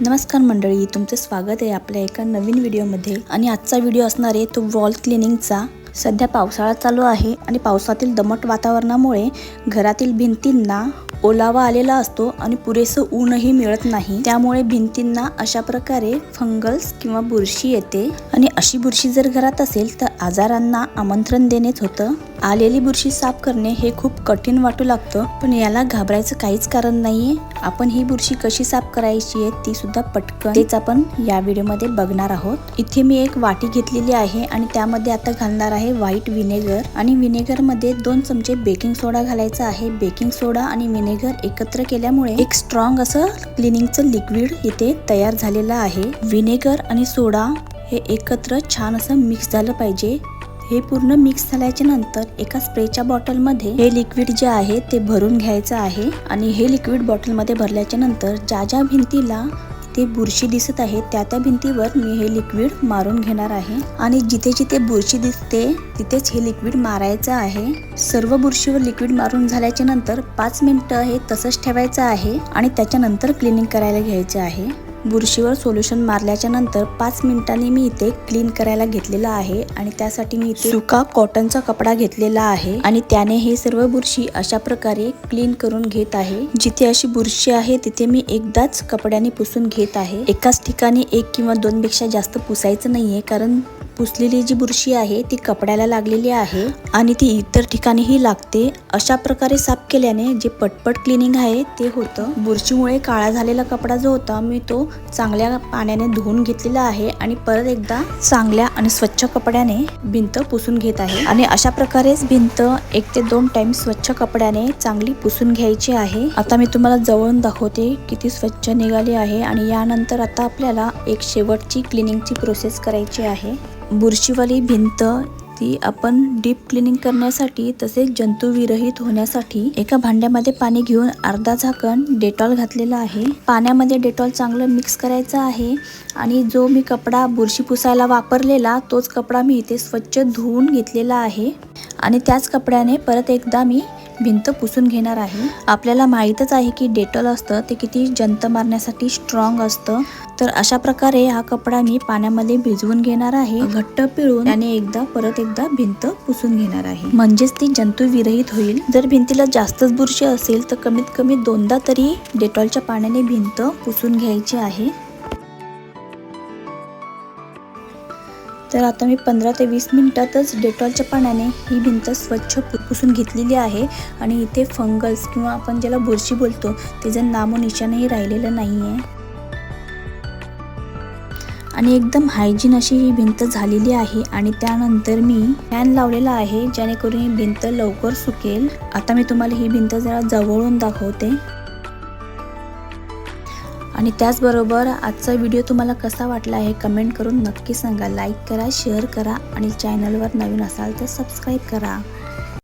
नमस्कार मंडळी तुमचं स्वागत आहे आपल्या एका नवीन व्हिडिओमध्ये. आणि आजचा व्हिडिओ असणार आहे तो वॉल क्लिनिंगचा. सध्या पावसाळा चालू आहे आणि पावसातील दमट वातावरणामुळे घरातील भिंतींना ओलावा आलेला असतो आणि पुरेसं ऊनही मिळत नाही. त्यामुळे भिंतींना अशा प्रकारे फंगल्स किंवा बुरशी येते. आणि अशी बुरशी जर घरात असेल तर आजारांना आमंत्रण देणेच होतं. आलेली बुरशी साफ करणे हे खूप कठीण वाटू लागतं पण याला घाबरायचं काहीच कारण नाहीये. आपण ही बुरशी कशी साफ करायची आहे ती सुद्धा पटकन तेच आपण या व्हिडिओमध्ये बघणार आहोत. इथे मी एक वाटी घेतलेली आहे आणि त्यामध्ये आता घालणार आहे व्हाईट विनेगर आणि व्हिनेगरमध्ये दोन चमचे बेकिंग सोडा घालायचा आहे. बेकिंग सोडा आणि विनेगर एकत्र केल्यामुळे एक स्ट्रॉंग असं क्लिनिंगचं लिक्विड इथे तयार झालेलं आहे. विनेगर आणि सोडा हे एकत्र छान असं मिक्स झालं पाहिजे. हे पूर्ण मिक्स झाल्याच्यानंतर एका स्प्रेच्या बॉटलमध्ये हे लिक्विड जे आहे ते भरून घ्यायचं आहे आणि हे लिक्विड बॉटलमध्ये भरल्याच्या नंतर ज्या ज्या भिंतीला ते बुरशी दिसत आहे त्या त्या भिंतीवर मी हे लिक्विड मारून घेणार आहे. आणि जिथे जिथे बुरशी दिसते तिथेच हे लिक्विड मारायचं आहे. सर्व बुरशीवर लिक्विड मारून झाल्याच्यानंतर पाच मिनिटं हे तसंच ठेवायचं आहे आणि त्याच्यानंतर क्लिनिंग करायला घ्यायचं आहे. बुरशीवर सोल्युशन मारल्याच्या नंतर पाच मिनिटांनी मी इथे क्लीन करायला घेतलेला आहे आणि त्यासाठी मी इथे सुका कॉटनचा कपडा घेतलेला आहे. आणि त्याने हे सर्व बुरशी अशा प्रकारे क्लीन करून घेत आहे. जिथे अशी बुरशी आहे तिथे मी एकदाच कपड्याने पुसून घेत आहे. एकाच ठिकाणी एक किंवा दोन पेक्षा जास्त पुसायचं नाहीये कारण पुसलेली जी बुरशी आहे ती कपड्याला लागलेली आहे आणि ती इतर ठिकाणीही लागते. अशा प्रकारे साफ केल्याने जे पटपट क्लिनिंग आहे ते होतं. बुरशीमुळे काळा झालेला कपडा जो होता मी तो चांगल्या पाण्याने धुवून घेतलेला आहे आणि परत एकदा चांगल्या आणि स्वच्छ कपड्याने भिंत पुसून घेत आहे. आणि अशा प्रकारेच भिंत एक ते दोन टाइम स्वच्छ कपड्याने चांगली पुसून घ्यायची आहे. आता मी तुम्हाला जवळून दाखवते किती स्वच्छ निघाली आहे आणि यानंतर आता आपल्याला एक शेवटची क्लिनिंगची प्रोसेस करायची आहे. बुरशीवाली भिंत ती आपण डीप क्लिनिंग करण्यासाठी तसेच जंतुविरहित होण्यासाठी एका भांड्यामध्ये पाणी घेऊन अर्धा झाकण डेटॉल घातलेला आहे. पाण्यामध्ये डेटॉल चांगलं मिक्स करायचं आहे आणि जो मी कपडा बुरशी पुसायला वापरलेला तोच कपडा मी इथे स्वच्छ धुवून घेतलेला आहे आणि त्याच कपड्याने परत एकदा मी भिंत पुसून घेणार आहे. आपल्याला माहीतच आहे की डेटॉल असतं ते किती जंत मारण्यासाठी स्ट्रॉंग असतं. तर अशा प्रकारे हा कपडा मी पाण्यामध्ये भिजवून घेणार आहे. घट्ट पिळून त्याने एकदा परत एकदा भिंत पुसून घेणार आहे. म्हणजेच ती जंतू विरहित होईल. जर भिंतीला जास्तच बुरशी असेल तर कमीत कमी दोनदा तरी डेटॉलच्या पाण्याने भिंत पुसून घ्यायची आहे. तर आता मी पंधरा ते वीस मिनिटातच डेटॉलच्या पाण्याने ही भिंत स्वच्छ पुसून घेतलेली आहे. आणि इथे फंगल्स किंवा आपण ज्याला बुरशी बोलतो त्याचं नामोनिशाणही राहिलेलं नाही आहे आणि एकदम हायजीन अशी ही भिंत झालेली आहे. आणि त्यानंतर मी फॅन लावलेला आहे जेणेकरून ही भिंत लवकर सुकेल. आता मी तुम्हाला ही भिंत जरा जवळून दाखवते. आणि त्याचबरोबर आजचा व्हिडिओ तुम्हाला कसा वाटला आहे कमेंट करून नक्की सांगा. लाईक करा शेअर करा आणि चॅनलवर नवीन असाल तर सबस्क्राईब करा.